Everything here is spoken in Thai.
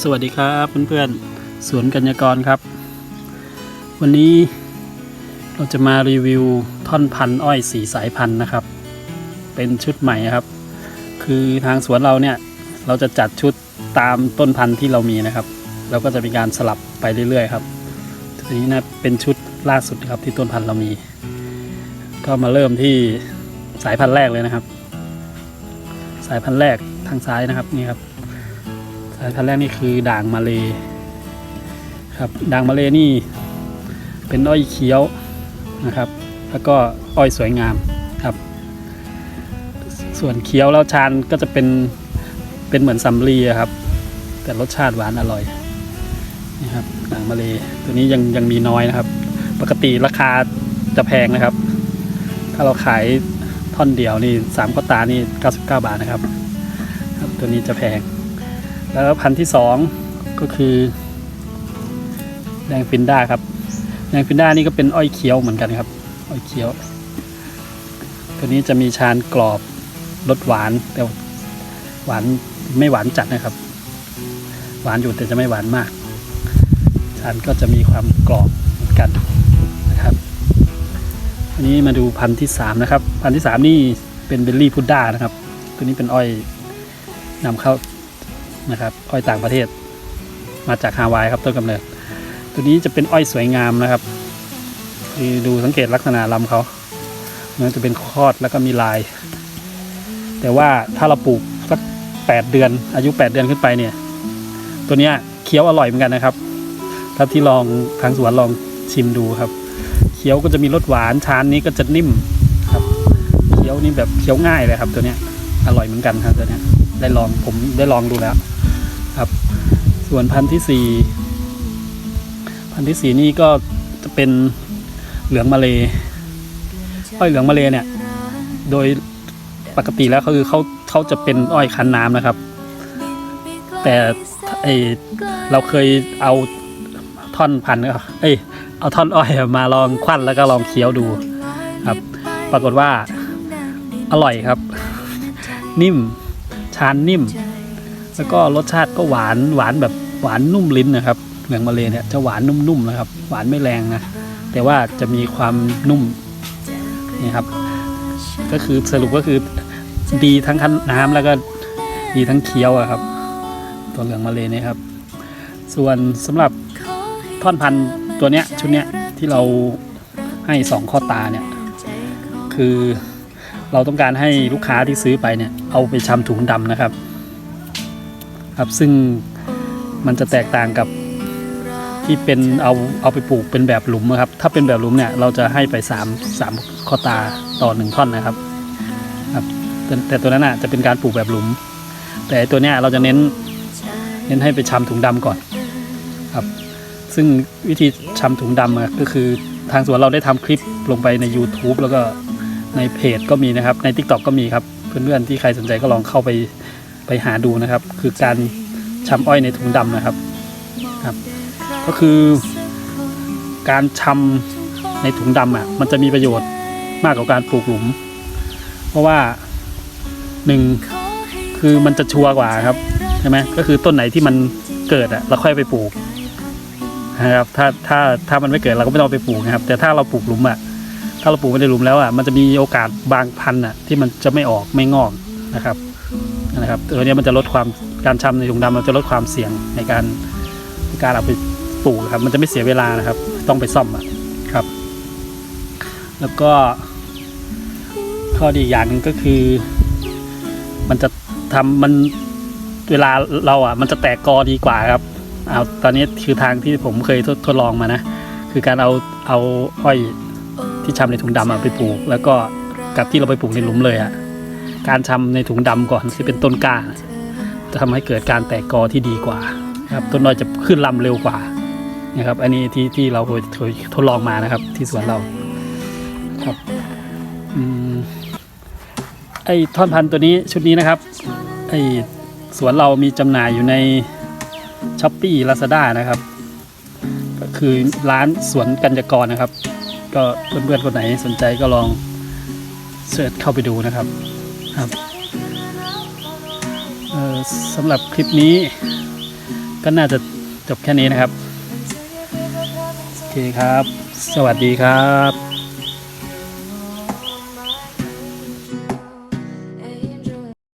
สวัสดีครับเพื่อนๆสวนกัญญากรครับ วันนี้เราจะมารีวิวท่อนพันอ้อยสีสายพันธุ์นะครับ เป็นชุดใหม่ครับ คือทางสวนเราเนี่ยเราจะจัดชุดตามต้นพันธุ์ที่เรามีนะครับ เราก็จะมีการสลับไปเรื่อยๆครับทีนี้นะเป็นชุดล่าสุดครับที่ต้นพันธุ์เรามี ก็มาเริ่มที่สายพันธุ์แรกเลยนะครับ สายพันธุ์แรกทางซ้ายนะครับนี่ครับ สายพันแรกนี่คือด่างมาเลครับด่างมาเลนี่เป็นอ้อยเขียวนะครับ แล้วก็อ้อยสวยงามครับ ส่วนเคี้ยวแล้วชานก็จะเป็นเป็นเหมือนสำลีครับ แต่รสชาติหวานอร่อยนี่ครับด่างมาเลตัวนี้ยังยังมีน้อยนะครับ ปกติราคาจะแพงนะครับ ถ้าเราขายท่อนเดียวนี่สามข้อตานี่ 99 บาทนะครับครับตัวนี้จะแพง แล้วพันธุ์ที่สองก็คือแดงฟินด้าครับแดงฟินด้านี่ก็เป็นอ้อยเขียวเหมือนกันครับ อ้อยเขียว ตัวนี้จะมีชานกรอบรสหวานแต่หวานไม่หวานจัดนะครับ หวานอยู่แต่จะไม่หวานมาก ชานก็จะมีความกรอบเหมือนกันนะครับอันนี้มาดูพันธุ์ที่สามนะครับ พันธุ์ที่สามนี่เป็นเบลลี่พุดด้านะครับ ตัวนี้เป็นอ้อยนำเข้า นะครับอ้อยต่างประเทศ มาจากฮาวายครับต้นกำเนิด ตัวนี้จะเป็นอ้อยสวยงามนะครับคือดูสังเกตลักษณะลำเขามันจะเป็นคอดแล้วก็มีลาย แต่ว่าถ้าเราปลูกสักแปดเดือน อายุแปดเดือนขึ้นไปเนี่ย ตัวเนี้ยเคี้ยวอร่อยเหมือนกันนะครับ ถ้าที่ลองทางสวนลองชิมดูครับ เคี้ยวก็จะมีรสหวานชานนี้ก็จะนิ่มครับ เคี้ยวนี่แบบเคี้ยวง่ายเลยครับ ตัวเนี้ยอร่อยเหมือนกันครับตัวเนี้ย ได้ลองผมได้ลองดูแล้วครับ ส่วนพันธุ์ที่สี่พันธุ์ที่สี่นี่ก็จะเป็นเหลืองมาเลยอ้อยเหลืองมาเลยเนี่ย โดยปกติแล้วคือเขาเขาจะเป็นอ้อยคั้นน้ำนะครับ แต่ไอเราเคยเอาท่อนพันธุ์ก็เอ้ยเอาท่อนอ้อยมาลองควันแล้วก็ลองเคี้ยวดูครับ ปรากฏว่าอร่อยครับ นิ่ม ชานนิ่ม แล้วก็รสชาติก็หวานหวานแบบหวานนุ่มลิ้นนะครับเหลืองมาเลยเนี่ยจะหวานนุ่มๆนะครับ หวานไม่แรงนะแต่ว่าจะมีความนุ่มนี่ครับ ก็คือสรุปก็คือดีทั้งคั้นน้ำแล้วก็ดีทั้งเคี้ยวอะครับ ตัวเหลืองมาเลยเนี่ยครับ ส่วนสำหรับท่อนพันธุ์ตัวเนี้ยชุดเนี้ยที่เราให้สองข้อตาเนี่ยคือ เราต้องการให้ลูกค้าที่ซื้อไปเนี่ยเอาไปชำถุงดำนะครับ ครับซึ่งมันจะแตกต่างกับที่เป็นเอาเอาไปปลูกเป็นแบบหลุมนะครับ ถ้าเป็นแบบหลุมเนี่ยเราจะให้ไป3 3ข้อตาต่อหนึ่งท่อนนะครับครับแต่แต่ตัวนั้นอะจะเป็นการปลูกแบบหลุม แต่ตัวเนี้ยเราจะเน้นเน้นให้ไปชำถุงดำก่อนครับ ซึ่งวิธีชำถุงดำก็คือทางสวนเราได้ทำคลิปลงไปใน YouTube แล้วก็ ในเพจก็มีนะครับ ใน TikTok ก็มีครับ เพื่อนๆที่ใครสนใจก็ลองเข้าไปไปหาดูนะครับ คือการชำอ้อยในถุงดำนะครับครับ ก็คือ การชำในถุงดำอะมันจะมีประโยชน์มากกว่าการปลูกหลุม เพราะว่าหนึ่งคือมันจะชัวร์กว่าครับใช่ไหมก็คือต้นไหนที่มันเกิดอะเราค่อยไปปลูกนะครับถ้าถ้าถ้ามันไม่เกิดเราก็ไม่ต้องไปปลูกนะครับ แต่ถ้าเราปลูกหลุมอะ ถ้าเราปลูกไว้ในหลุมแล้วอะมันจะมีโอกาสบางพันธุ์อะที่มันจะไม่ออกไม่งอกนะครับนะครับตัวนี้มันจะลดความการชำในถุงดำมันจะลดความเสี่ยงในการการเอาไปปลูกครับ มันจะไม่เสียเวลานะครับ ต้องไปซ่อมอะครับ แล้วก็ข้อดีอย่างหนึ่งก็คือ มันจะทำมันเวลาเราอะ มันจะแตกกอดีกว่าครับเอาตอนนี้คือทางที่ผมเคยทดทดลองมานะ คือการเอาเอาอ้อย ที่ชำในถุงดำอะไปปลูก แล้วก็กับที่เราไปปลูกในหลุมเลยอะการชำในถุงดำก่อนที่เป็นต้นกล้าจะทำให้เกิดการแตกกอที่ดีกว่าครับต้นน้อยจะขึ้นลำเร็วกว่านะครับ อันนี้ที่ที่เราเคยทดลองมานะครับ ที่สวนเราครับอไอ้ท่อนพันธุ์ตัวนี้ชุดนี้นะครับไอ้สวนเรามีจำหน่ายอยู่ในช้อปปี้ลาซาด้านะครับ ก็คือร้านสวนกัญญากรนะครับ ก็เพื่อนๆคนไหนสนใจก็ลองเสิร์ชเข้าไปดูนะครับครับสำหรับคลิปนี้ก็น่าจะจบแค่นี้นะครับ โอเคครับ สวัสดีครับ